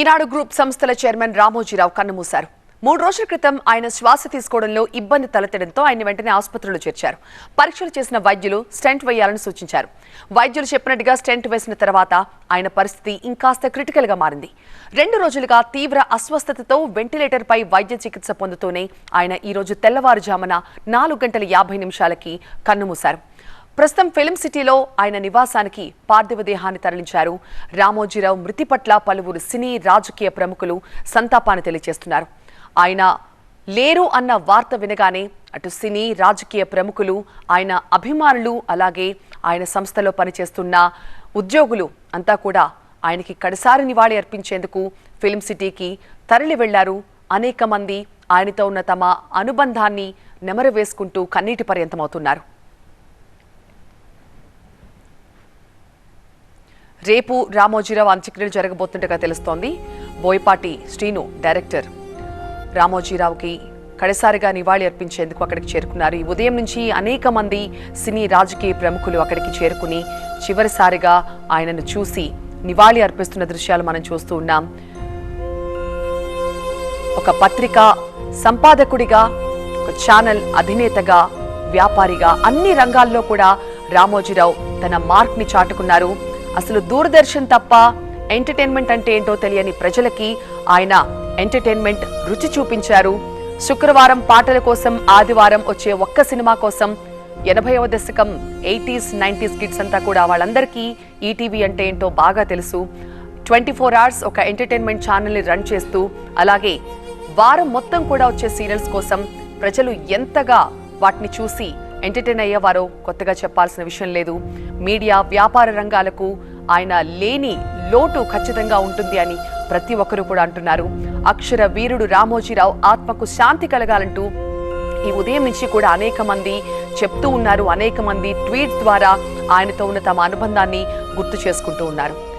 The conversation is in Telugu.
ఈనాడు గ్రూప్ సంస్థల చైర్మన్ రామోజీరావు కన్నుమూశారు. మూడు రోజుల క్రితం ఆయన శ్వాస తీసుకోవడంలో ఇబ్బంది తలెత్తడంతో ఆయన వెంటనే ఆసుపత్రిలో చేర్చారు. పరీక్షలు చేసిన వైద్యులు స్టెంట్ వేయాలని సూచించారు. వైద్యులు చెప్పినట్టుగా స్టెంట్ వేసిన తర్వాత ఆయన పరిస్థితి ఇంకాస్త క్రిటికల్గా మారింది. రెండు రోజులుగా తీవ్ర అస్వస్థతతో వెంటిలేటర్పై వైద్య చికిత్స పొందుతూనే ఆయన ఈ రోజు తెల్లవారుజామున నాలుగు గంటల యాభై నిమిషాలకి కన్నుమూశారు. ప్రస్తుతం ఫిలిం సిటీలో ఆయన నివాసానికి పార్థివ దేహాన్ని తరలించారు. రామోజీరావు మృతి పట్ల పలువురు సినీ రాజకీయ ప్రముఖులు సంతాపాన్ని తెలియజేస్తున్నారు. ఆయన లేరు అన్న వార్త వినగానే అటు సినీ రాజకీయ ప్రముఖులు ఆయన అభిమానులు అలాగే ఆయన సంస్థలో పనిచేస్తున్న ఉద్యోగులు అంతా కూడా ఆయనకి కడసారి నివాళి అర్పించేందుకు ఫిలిం సిటీకి తరలి వెళ్ళారు. అనేక మంది ఆయనతో ఉన్న తమ అనుబంధాన్ని నెమరవేసుకుంటూ కన్నీటి పర్యంతమవుతున్నారు. రేపు రామోజీరావు అంత్యక్రియలు జరగబోతుండగా తెలుస్తోంది. బోయపాటి శ్రీను డైరెక్టర్. రామోజీరావుకి కడసారిగా నివాళి అర్పించేందుకు అక్కడికి చేరుకున్నారు. ఈ ఉదయం నుంచి అనేక మంది సినీ రాజకీయ ప్రముఖులు అక్కడికి చేరుకుని చివరిసారిగా ఆయనను చూసి నివాళి అర్పిస్తున్న దృశ్యాలు మనం చూస్తూ ఉన్నాం. ఒక పత్రిక సంపాదకుడిగా ఒక ఛానల్ అధినేతగా వ్యాపారిగా అన్ని రంగాల్లో కూడా రామోజీరావు తన మార్క్ని చాటుకున్నారు. అసలు దూరదర్శన్ తప్ప ఎంటర్టైన్మెంట్ అంటే ఏంటో తెలియని ప్రజలకి ఆయన ఎంటర్టైన్మెంట్ రుచి చూపించారు. శుక్రవారం పాటల కోసం ఆదివారం వచ్చే ఒక్క సినిమా కోసం ఎనభైవ దశకం ఎయిటీస్ నైంటీస్ కిడ్స్ అంతా కూడా వాళ్ళందరికీ ఈటీవీ అంటే ఏంటో బాగా తెలుసు. ట్వంటీ ఫోర్ అవర్స్ ఒక ఎంటర్టైన్మెంట్ ఛానల్ని రన్ చేస్తూ అలాగే వారం మొత్తం కూడా వచ్చే సీరియల్స్ కోసం ప్రజలు ఎంతగా వాటిని చూసి ఎంటర్టైన్ అయ్యేవారో కొత్తగా చెప్పాల్సిన విషయం లేదు. మీడియా వ్యాపార రంగాలకు ఆయన లేని లోటు ఖచ్చితంగా ఉంటుంది అని ప్రతి ఒక్కరూ కూడా అంటున్నారు. అక్షర వీరుడు రామోజీరావు ఆత్మకు శాంతి కలగాలంటూ ఈ ఉదయం నుంచి కూడా అనేక మంది చెప్తూ ఉన్నారు. అనేక మంది ట్వీట్ ద్వారా ఆయనతో ఉన్న తమ అనుబంధాన్ని గుర్తు చేసుకుంటూ ఉన్నారు.